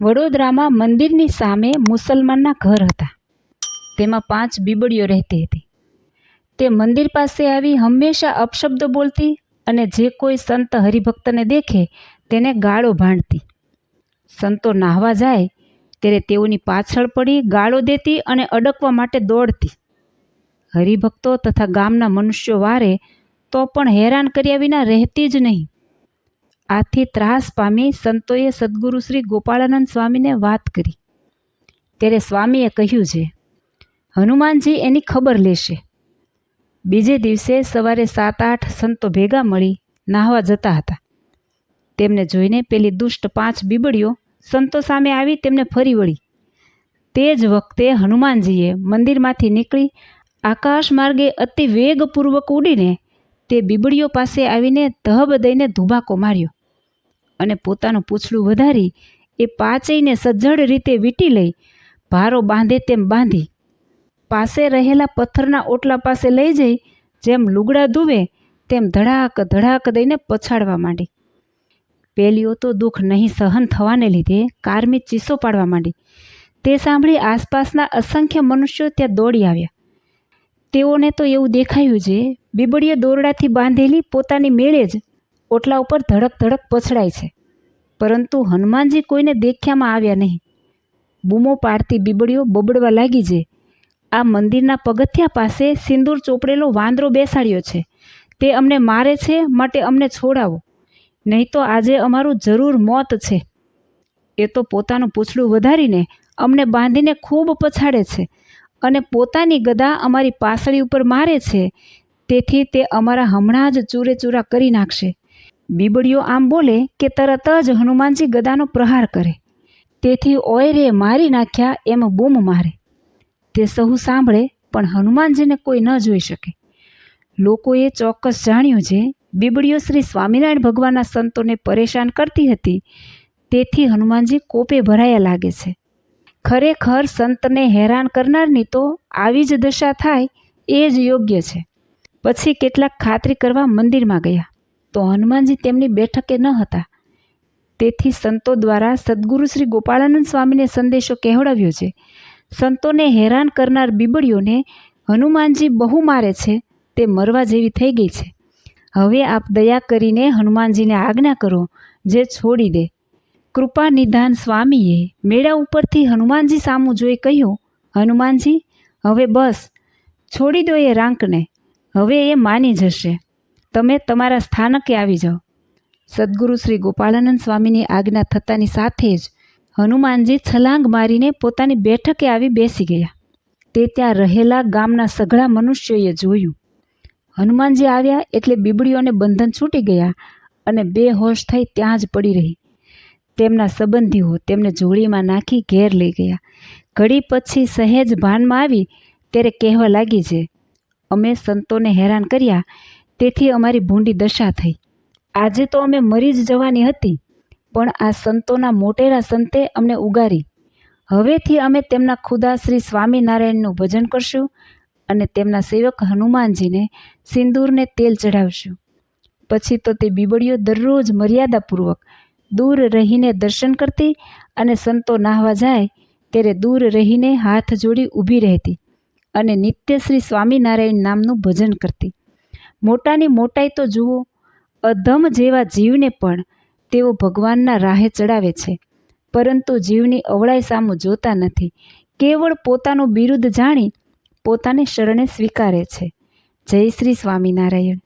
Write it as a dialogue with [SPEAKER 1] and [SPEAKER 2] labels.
[SPEAKER 1] વડોદરામાં મંદિરની સામે મુસલમાનના ઘર હતા. તેમાં પાંચ બીબડીઓ રહેતી હતી. તે મંદિર પાસે આવી હંમેશા અપશબ્દો બોલતી અને જે કોઈ સંત હરિભક્તને દેખે તેને ગાળો ભાંડતી. સંતો નાહવા જાય, ત્યારે તેઓની પાછળ પડી ગાળો દેતી અને અડકવા માટે દોડતી. હરિભક્તો તથા ગામના મનુષ્યો વારે તો પણ હેરાન કર્યા વિના રહેતી જ નહીં. આથી ત્રાસ પામી સંતોએ સદગુરુ શ્રી ગોપાળાનંદ સ્વામીને વાત કરી. ત્યારે સ્વામીએ કહ્યું છે, હનુમાનજી એની ખબર લેશે. બીજે દિવસે સવારે સાત આઠ સંતો ભેગા મળી નાહવા જતા હતા. તેમને જોઈને પેલી દુષ્ટ પાંચ બીબડીઓ સંતો સામે આવી તેમને ફરી વળી. તે જ વખતે હનુમાનજીએ મંદિરમાંથી નીકળી આકાશ માર્ગે અતિ વેગપૂર્વક ઉડીને તે બીબડીઓ પાસે આવીને ધબ દઈને ધુબાકો માર્યો. અને પોતાનું પૂછડું વધારી, એ પાંચેયને સજ્જડ રીતે વીંટી લઈ, ભારો બાંધે તેમ બાંધી, પાસે રહેલા પથ્થરના ઓટલા પાસે લઈ જઈ, જેમ લુગડા ધુવે, તેમ ધડાક ધડાક દઈને પછાડવા માંડી. પેલીઓ તો દુઃખ નહીં સહન થવાને લીધે કારમી ચીસો પાડવા માંડી. તે સાંભળી આસપાસના અસંખ્ય મનુષ્યો ત્યાં દોડી આવ્યા. તેઓને તો એવું દેખાયું છે બીબડીએ દોરડાથી બાંધેલી પોતાની મેળે જ ઓટલા ઉપર ધડક ધડક પછડાય છે. પરંતુ હનુમાનજી કોઈને દેખ્યામાં આવ્યા નહીં. બૂમો પાડતી બીબડીઓ બબડવા લાગી છે. આ મંદિરના પગથિયા પાસે સિંદૂર ચોપડેલો વાંદરો બેસાડ્યો છે. તે અમને મારે છે, માટે અમને છોડાવો. નહીં તો આજે અમારું જરૂર મોત છે. એ તો પોતાનું પૂછડું વધારીને અમને બાંધીને ખૂબ પછાડે છે અને પોતાની ગદા અમારી પાસળી ઉપર મારે છે. તેથી તે અમારા હમણાં જ ચૂરે ચૂરા કરી નાખશે. બીબડીઓ આમ બોલે કે તરત જ હનુમાનજી ગદાનો પ્રહાર કરે. તેથી ઓયરે મારી નાખ્યા એમ બૂમ મારે. તે સહુ સાંભળે, પણ હનુમાનજીને કોઈ ન જોઈ શકે. લોકોએ ચોક્કસ જાણ્યું છે, બીબડીઓ શ્રી સ્વામિનારાયણ ભગવાનના સંતોને પરેશાન કરતી હતી. તેથી હનુમાનજી કોપે ભરાયા લાગે છે. ખરેખર સંતને હેરાન કરનારની તો આવી જ દશા થાય એ જ યોગ્ય છે. પછી કેટલાક ખાતરી કરવા મંદિરમાં ગયા. તો હનુમાનજી તેમની બેઠકે ન હતા. તેથી સંતો દ્વારા સદગુરુ શ્રી ગોપાળાનંદ સ્વામીને સંદેશો કહેવડાવ્યો છે. સંતોને હેરાન કરનાર બીબડીઓને હનુમાનજી બહુ મારે છે, તે મરવા જેવી થઈ ગઈ છે. હવે આપ દયા કરીને હનુમાનજીને આજ્ઞા કરો, જે છોડી દે. કૃપા નિધાન સ્વામીએ મેળા ઉપરથી હનુમાનજી સામું જોઈ કહ્યું, હનુમાનજી, હવે બસ. છોડી દો એ રાંકને. હવે એ માની જશે. તમે તમારા સ્થાનકે આવી જાઓ. સદગુરુ શ્રી ગોપાળાનંદ સ્વામીની આજ્ઞા થતાની સાથે જ હનુમાનજી છલાંગ મારીને પોતાની બેઠકે આવી બેસી ગયા. તે ત્યાં રહેલા ગામના સઘળા મનુષ્યોએ જોયું. હનુમાનજી આવ્યા એટલે બીબડીઓને બંધન છૂટી ગયા અને બેહોશ થઈ ત્યાં જ પડી રહી. તેમના સંબંધીઓ તેમને જોડીમાં નાખી ઘેર લઈ ગયા. ઘડી પછી સહેજ ભાનમાં આવી ત્યારે કહેવા લાગી છે, અમે સંતોને હેરાન કર્યા તેથી અમારી ભૂંડી દશા થઈ. આજે તો અમે મરી જ જવાની હતી, પણ આ સંતોના મોટેરા સંતે અમને ઉગારી. હવેથી અમે તેમના ખુદા શ્રી સ્વામિનારાયણનું ભજન કરશું અને તેમના સેવક હનુમાનજીને સિંદૂરને તેલ ચઢાવશું. પછી તો તે બીબડીઓ દરરોજ મર્યાદાપૂર્વક દૂર રહીને દર્શન કરતી અને સંતો નાહવા જાય ત્યારે દૂર રહીને હાથ જોડી ઊભી રહેતી અને નિત્ય શ્રી સ્વામિનારાયણ નામનું ભજન કરતી. મોટાની મોટાઈ તો જુઓ, અધમ જેવા જીવને પણ તેઓ ભગવાનના રાહે ચડાવે છે. પરંતુ જીવની અવળાઈ સામું જોતા નથી. કેવળ પોતાનું બિરુદ જાણી પોતાને શરણે સ્વીકારે છે. જય શ્રી સ્વામિનારાયણ.